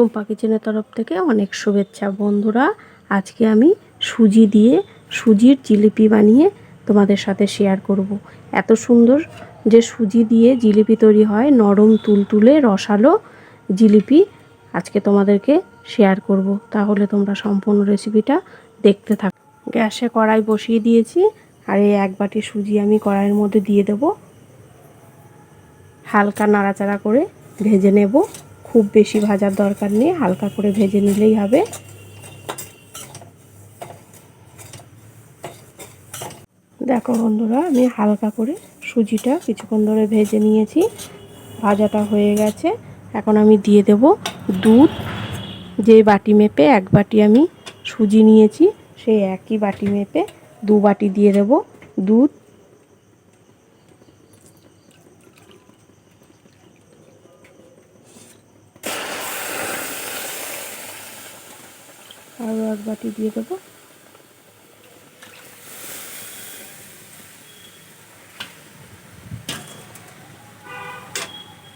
টুম্পা কিচেনের তরফ থেকে অনেক শুভেচ্ছা বন্ধুরা, আজকে আমি সুজি দিয়ে সুজির জিলিপি বানিয়ে তোমাদের সাথে শেয়ার করব। এত সুন্দর যে সুজি দিয়ে জিলিপি তৈরি হয়, নরম তুলতুলে রসালো জিলিপি আজকে তোমাদেরকে শেয়ার করব। তাহলে তোমরা সম্পূর্ণ রেসিপিটা দেখতে থাকো গ্যাসে কড়াই বসিয়ে দিয়েছি, আর এই এক বাটি সুজি আমি কড়াইয়ের মধ্যে দিয়ে দেব হালকা নাড়াচাড়া করে ভেজে নেব খুব বেশি ভাজার দরকার নেই, হালকা করে ভেজে নিলেই হবে। দেখো বন্ধুরা, আমি হালকা করে সুজিটা কিছুক্ষণ ধরে ভেজে নিয়েছি, ভাজাটা হয়ে গেছে। এখন আমি দিয়ে দেব দুধ। যে বাটি মেপে এক বাটি আমি সুজি নিয়েছি, সেই একই বাটি মেপে দু বাটি দিয়ে দেব দুধ। আরও এক বাটি দিয়ে দেবো।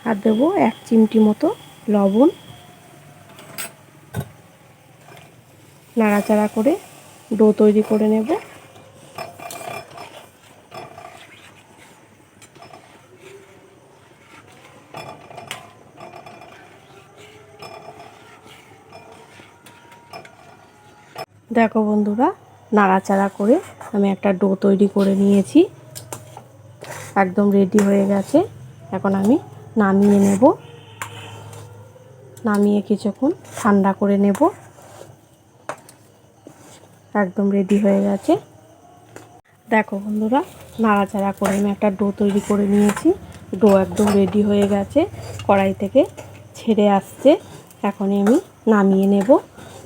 আর দেবো এক চিমটি মতো লবণ। নাড়াচাড়া করে ডো তৈরি করে নেব। দেখো বন্ধুরা, নাড়াচাড়া করে আমি একটা ডো তৈরি করে নিয়েছি। একদম রেডি হয়ে গেছে। এখন আমি নামিয়ে নেব। নামিয়ে কিছুক্ষণ ঠান্ডা করে নেব। একদম রেডি হয়ে গেছে। দেখো বন্ধুরা, নাড়াচাড়া করে আমি একটা ডো তৈরি করে নিয়েছি। ডো একদম রেডি হয়ে গেছে। কড়াই থেকে ছেড়ে আসছে। এখনই আমি নামিয়ে নেব।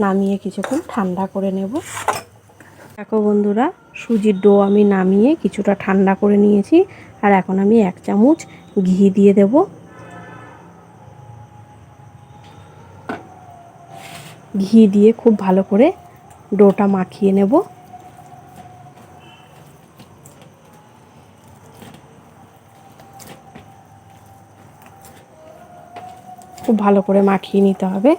নামিয়ে কিছুক্ষণ ঠান্ডা করে নেব। দেখো বন্ধুরা, সুজির ডো আমি নামিয়ে কিছুটা ঠান্ডা করে নিয়েছি। আর এখন আমি এক চামচ ঘি দিয়ে দেব। ঘি দিয়ে খুব ভালো করে ডোটা মাখিয়ে নেব। খুব ভালো করে মাখিয়ে নিতে হবে।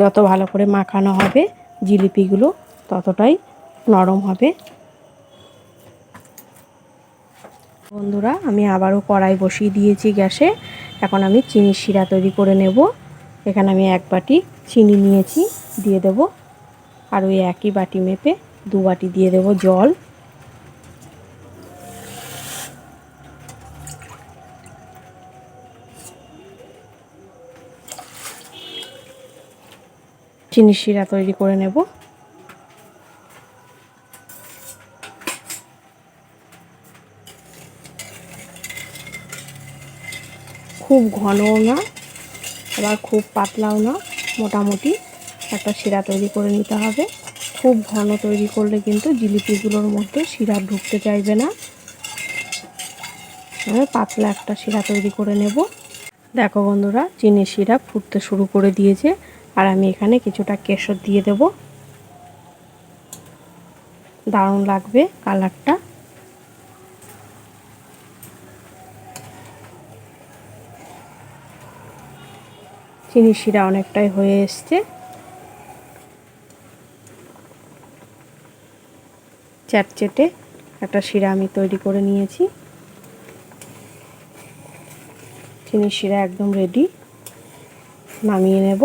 যত ভালো করে মাখানো হবে জিলিপিগুলো ততটাই নরম হবে। বন্ধুরা, আমি আবারও কড়াই বসিয়ে দিয়েছি গ্যাসে। এখন আমি চিনির শিরা তৈরি করে নেব। এখানে আমি এক বাটি চিনি নিয়েছি, দিয়ে দেব। আর ওই একই বাটি মেপে দু বাটি দিয়ে দেব জল। চিনির শিরা তৈরি করে নেব। খুব ঘনও না, আবার খুব পাতলাও না, মোটামুটি একটা শিরা তৈরি করে নিতে হবে। খুব ঘন তৈরি করলে কিন্তু জিলিপিগুলোর মধ্যে শিরা ঢুকতে চাইবে না। পাতলা একটা শিরা তৈরি করে নেব। দেখো বন্ধুরা, চিনি শিরা ফুটতে শুরু করে দিয়েছে। আর আমি এখানে কিছুটা কেশর দিয়ে দেব। দারুণ লাগবে কালারটা। চিনি শিরা অনেকটাই হয়ে এসছে। চ্যাটচেটে একটা শিরা আমি তৈরি করে নিয়েছি। চিনি শিরা একদম রেডি নামিয়ে নেব।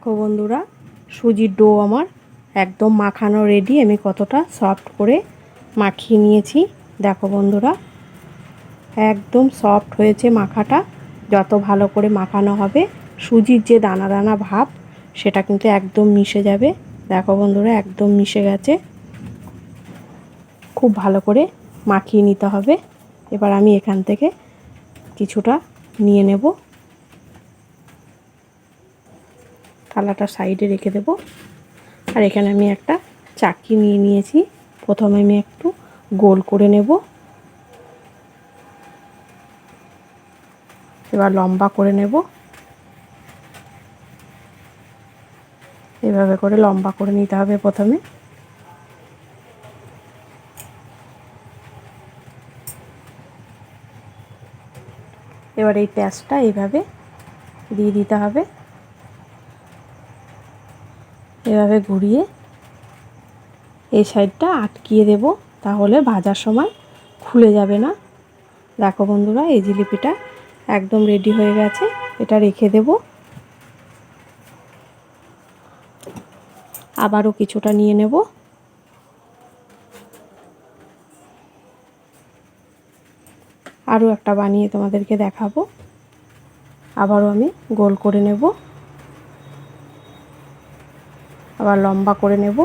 দেখো বন্ধুরা, সুজির ডো আমার একদম মাখানো রেডি আমি কতটা সফট করে মাখিয়ে নিয়েছি। দেখো বন্ধুরা, একদম সফট হয়েছে মাখাটা, যত ভালো করে মাখানো হবে, সুজির যে দানা দানা ভাব, সেটা কিন্তু একদম মিশে যাবে। দেখো বন্ধুরা, একদম মিশে গেছে। খুব ভালো করে মাখিয়ে নিতে হবে। এবার আমি এখান থেকে কিছুটা নিয়ে নেব। থালাটা সাইডে রেখে দেব। আর এখানে আমি একটা চাকি নিয়ে নিয়েছি। প্রথমে আমি একটু গোল করে নেব। এবার লম্বা করে নেব। এভাবে করে লম্বা করে নিতে হবে প্রথমে। এবার এই প্যাঁচটা এইভাবে দিয়ে দিতে হবে। এভাবে ঘুরিয়ে এই সাইডটা আটকিয়ে দেব, তাহলে ভাজার সময় খুলে যাবে না। দেখো বন্ধুরা, এই জিলিপিটা একদম রেডি হয়ে গেছে, এটা রেখে দেব। আবারও কিছুটা নিয়ে নেব। আরও একটা বানিয়ে তোমাদেরকে দেখাবো। আবারও আমি গোল করে নেব। আবার লম্বা করে নেব।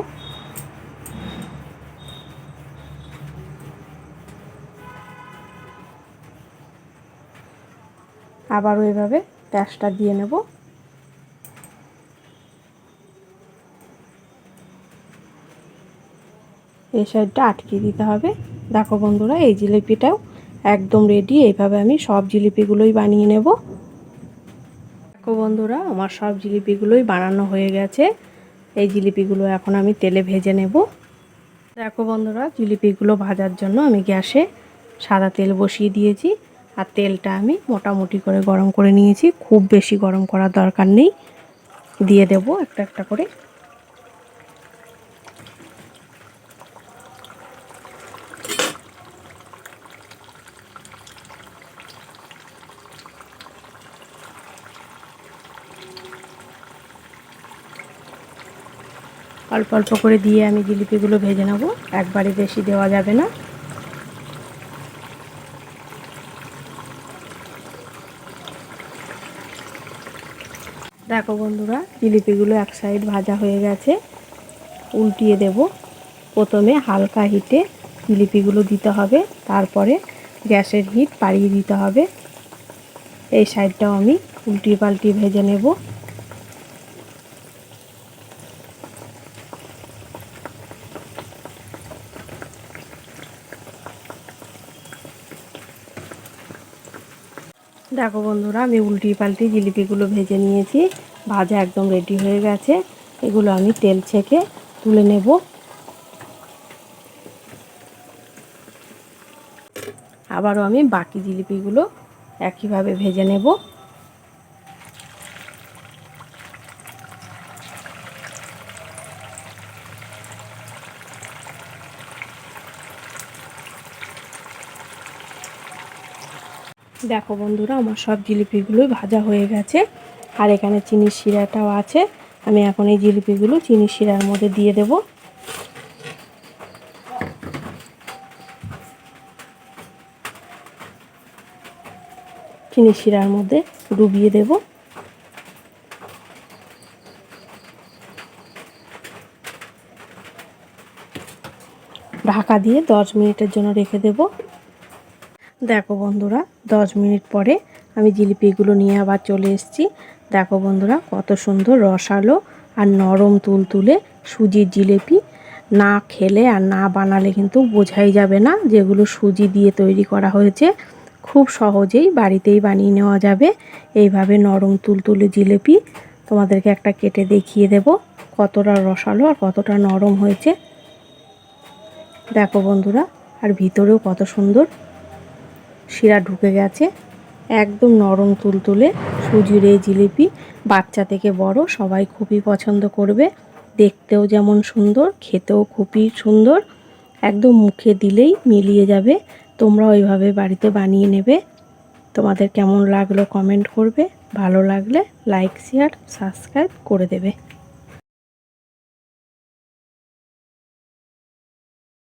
আবারও এভাবে প্যাঁচটা দিয়ে নেব। এই সাইডটা আটকে দিতে হবে। দেখো বন্ধুরা, এই জিলিপিটাও একদম রেডি এইভাবে আমি সব জিলিপিগুলোই বানিয়ে নেব। দেখো বন্ধুরা, আমার সব জিলিপিগুলোই বানানো হয়ে গেছে। এই জিলিপিগুলো এখন আমি তেলে ভেজে নেব। দেখো বন্ধুরা, জিলিপিগুলো ভাজার জন্য আমি গ্যাসে সাদা তেল বসিয়ে দিয়েছি আর তেলটা আমি মোটামুটি করে গরম করে নিয়েছি। খুব বেশি গরম করার দরকার নেই। দিয়ে দেব একটা একটা করে। অল্প অল্প করে দিয়ে আমি জিলিপিগুলো ভেজে নেব। একবারে বেশি দেওয়া যাবে না। দেখো বন্ধুরা, জিলিপিগুলো এক সাইড ভাজা হয়ে গেছে। উল্টিয়ে দেব। প্রথমে হালকা হিটে জিলিপিগুলো দিতে হবে। তারপরে গ্যাসের হিট পাড়িয়ে দিতে হবে। এই সাইডটাও আমি উল্টিয়ে পাল্টিয়ে ভেজে নেব। দেখো বন্ধুরা, আমি উল্টি পাল্টি জিলিপিগুলো ভেজে নিয়েছি। ভাজা একদম রেডি হয়ে গেছে। এগুলো আমি তেল ছেঁকে তুলে নেব। আবারও আমি বাকি জিলিপিগুলো একইভাবে ভেজে নেব। দেখো বন্ধুরা, আমার সব জিলিপিগুলোই ভাজা হয়ে গেছে। আর এখানে চিনির শিরাটাও আছে। আমি এখন এই জিলিপিগুলো চিনির শিরার মধ্যে দিয়ে দেব। চিনির শিরার মধ্যে ডুবিয়ে দেব। ঢাকা দিয়ে দশ মিনিটের জন্য রেখে দেবো। দেখো বন্ধুরা, দশ মিনিট পরে আমি জিলিপিগুলো নিয়ে আবার চলে এসেছি। দেখো বন্ধুরা, কত সুন্দর রসালো আর নরম তুল তুলে সুজির জিলিপি। না খেলে আর না বানালে কিন্তু বোঝাই যাবে না যেগুলো সুজি দিয়ে তৈরি করা হয়েছে। খুব সহজেই বাড়িতেই বানিয়ে নেওয়া যাবে। এইভাবে নরম তুলতুলে জিলিপি তোমাদেরকে একটা কেটে দেখিয়ে দেব কতটা রসালো আর কতটা নরম হয়েছে। দেখো বন্ধুরা, আর ভিতরেও কত সুন্দর শিরা ঢুকে গেছে। একদম নরম তুলতুলে সুজির এই জিলিপি। বাচ্চা থেকে বড়, সবাই খুবই পছন্দ করবে। দেখতেও যেমন সুন্দর, খেতেও খুবই সুন্দর। একদম মুখে দিলেই মিলিয়ে যাবে। তোমরা ওইভাবে বাড়িতে বানিয়ে নেবে। তোমাদের কেমন লাগল কমেন্ট করবে। ভালো লাগলে লাইক, শেয়ার, সাবস্ক্রাইব করে দেবে।